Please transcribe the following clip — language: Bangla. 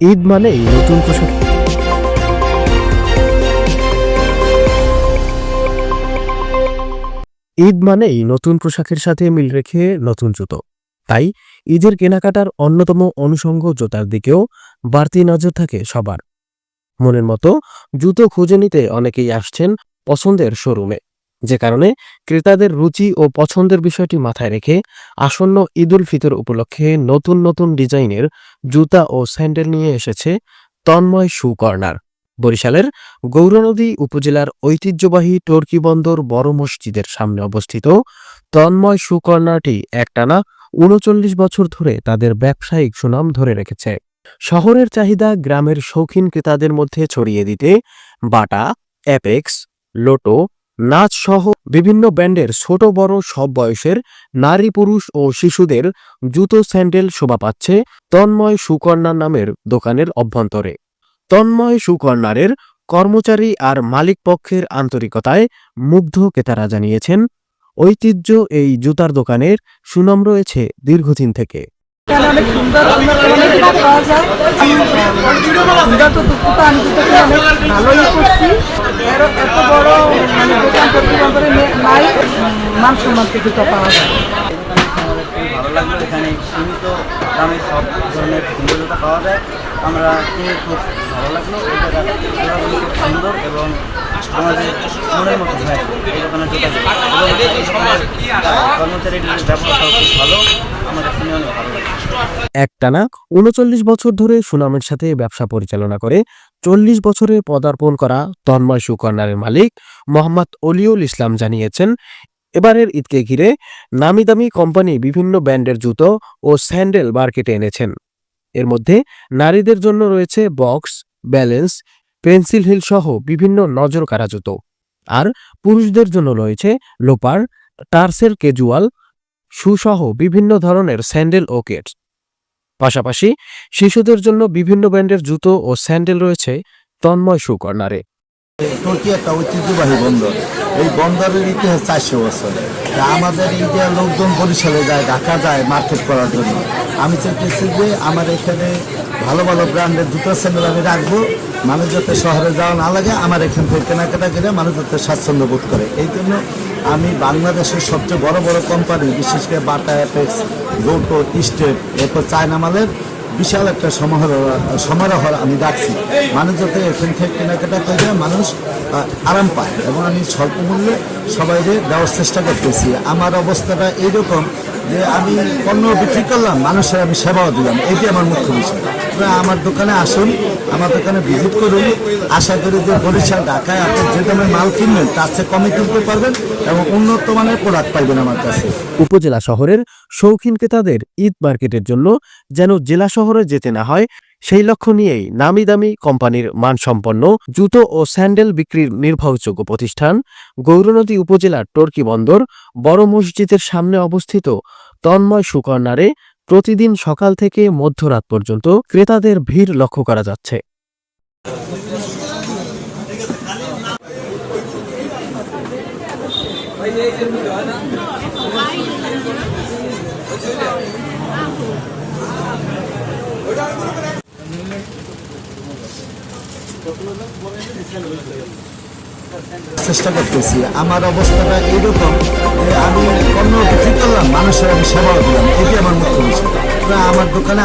ঈদ মানেই নতুন পোশাক। ঈদ মানেই নতুন পোশাকের সাথে মিল রেখে নতুন জুতো। তাই ঈদের কেনাকাটার অন্যতম অনুষঙ্গ জোতার দিকেও বাড়তি নজর থাকে সবার। মনের মতো জুতো খুঁজে নিতে অনেকেই আসছেন পছন্দের শোরুমে। যে কারণে ক্রেতাদের রুচি ও পছন্দের বিষয়টি মাথায় রেখে আসন্ন ঈদুল ফিতর উপলক্ষে নতুন নতুন ডিজাইনের জুতা ও স্যান্ডেল নিয়ে এসেছে তন্ময় শু কর্নার। বরিশালের গৌরনদী উপজেলার ঐতিহ্যবাহী টর্কি বন্দর বড় মসজিদের সামনে অবস্থিত তন্ময় শু কর্নারটি একটানা উনচল্লিশ বছর ধরে তাদের ব্যবসায়িক সুনাম ধরে রেখেছে। শহরের চাহিদা গ্রামের শৌখিন ক্রেতাদের মধ্যে ছড়িয়ে দিতে বাটা, অ্যাপেক্স, লোটো নাচ সহ বিভিন্ন ব্র্যান্ডের ছোট বড় সব বয়সের নারী পুরুষ ও শিশুদের জুতো স্যান্ডেল শোভা পাচ্ছে তন্ময় সুকর্ণার নামের দোকানের অভ্যন্তরে। তন্ময় সুকর্ণারের কর্মচারী আর মালিক পক্ষের আন্তরিকতায় মুগ্ধ ক্রেতারা জানিয়েছেন, ঐতিহ্য এই জুতার দোকানের সুনাম রয়েছে দীর্ঘদিন থেকে। এখানে অনেক সুন্দর অনেক অনেক পাওয়া যায়? সুন্দর তো দুঃখ আমি দুটোকে ভালোই করছি। এর এত বড় মানে দোকান প্রতিবন্ধরে নাই মান সম্মান জুতো পাওয়া যায়। ভালো লাগল। ধরনের সুন্দর পাওয়া যায়। আমরা খুব ভালো লাগল। এই জায়গাটা খুব সুন্দর এবং আমাদের মনের মতো হয় এই দোকানের একটানা উনচল্লিশ বছর ধরে সুনামের সাথে ব্যবসা পরিচালনা করে, চল্লিশ বছরে পদার্পণ করা তন্ময় সুকর্ণারের মালিক মোহাম্মদ অলিউল ইসলাম জানিয়েছেন, এবারের ঈদকে ঘিরে নামি দামি কোম্পানি বিভিন্ন ব্র্যান্ডের জুতো ও স্যান্ডেল মার্কেটে এনেছেন। এর মধ্যে নারীদের জন্য রয়েছে বক্স, ব্যালেন্স, পেন্সিল হিল সহ বিভিন্ন নজর কারা জুতো। আর পুরুষদের জন্য রয়েছে লোপার, টার্সের ক্যাজুয়াল সুসহ বিভিন্ন ধরনের স্যান্ডেল ও কেটস পাশাপাশি শিশুদের জন্য বিভিন্ন ব্র্যান্ডের জুতো ও স্যান্ডেল রয়েছে তন্ময় সুকর্ণারে। তুর্কি একটা ঐতিহ্যবাহী বন্দর। এই বন্দরের ইতিহাস চারশো বছর। আমাদের ইন্ডিয়া লোকজন বরিশালে যায়, ঢাকা যায় মার্কেট করার জন্য। আমি চাইতেছি যে আমার এখানে ভালো ভালো ব্র্যান্ডের জুতো, স্যান্ডেল আমি রাখব। মানুষ যাতে শহরে যাওয়া না লাগে, আমার এখান থেকে কেনাকাটা করে মানুষ যাতে স্বাচ্ছন্দ্য বোধ করে। এই জন্য আমি বাংলাদেশের সবচেয়ে বড় বড় কোম্পানি বিশেষ করে বাটা অ্যাপেক্স গৌটো স্টেট এরপর চায়না মালের বিশাল একটা সমারোহ সমারোহ আমি রাখছি। মানুষ যাতে এখান থেকে কেনাকাটা করে, মানুষ আরাম পায়। এবং আমি স্বল্প মূল্যে সবাইকে দেওয়ার চেষ্টা করতেছি। আমার অবস্থাটা এইরকম যে আমি পণ্য বিক্রি করলাম, মানুষের আমি সেবাও দিলাম। এটি আমার মুখ্য বিষয়। আপনারা আমার দোকানে আসুন, আমার দোকানে ভিজিট করুন। আশা করি যে বরিশাল, ঢাকায় আপনি যে দামে মাল কিনবেন, তার চেয়ে কমে কিনতে পারবেন এবং উন্নত মানের প্রোডাক্ট পাইবেন আমার কাছে। উপজেলা শহরের শৌখিন ক্রেতাদের ঈদ মার্কেটের জন্য যেন জেলা শহরে যেতে না হয় সেই লক্ষ্য নিয়েই নামি দামি কোম্পানির মানসম্পন্ন জুতো ও স্যান্ডেল বিক্রির নির্ভরযোগ্য প্রতিষ্ঠান গৌরনদী উপজেলার টর্কি বন্দর বড় মসজিদের সামনে অবস্থিত তন্ময় সুকর্ণারে প্রতিদিন সকাল থেকে মধ্যরাত পর্যন্ত ক্রেতাদের ভিড় লক্ষ্য করা যাচ্ছে। চেষ্টা করতেছি। আমার অবস্থাটা এইরকম আমি অন্য কিছু করলাম, মানুষের আমি সেবা দিলাম। এটি আমার মুখ্য বিষয় আমার দোকানে